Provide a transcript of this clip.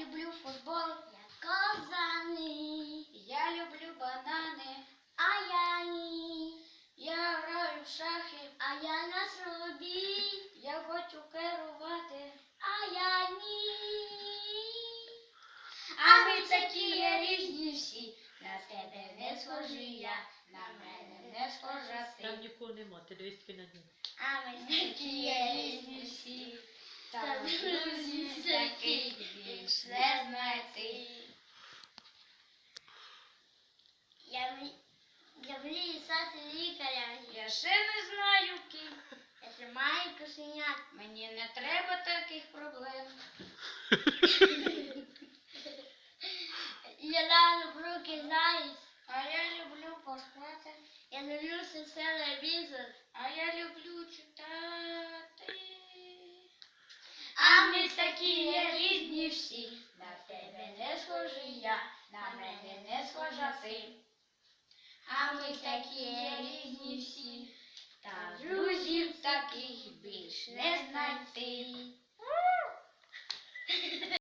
люблю футбол, як козани, я люблю банани, а я ні, я граю в шахи, а я на собі, я хочу керувати. а я ні. А ми такі різні всі, на тебе не схожі я, на мене не схожа Там ти. нікого нема, ти дивись на нього. А ми Такі різні всі, та друзі таких більш не знайти. Я, мрі- я мрію стати лікарем. Я ще не знаю ким, Я тримаю кошенят. мені не треба таких проблем. Я рано в руки знаєш. А я люблю поспати, Я люблю дивлюся телевізор. а я люблю читати. А ми такі різні всі, на тебе не схожий я, на мене не схожа ти. Ми такі різні всі, та друзів таких більш не знайти.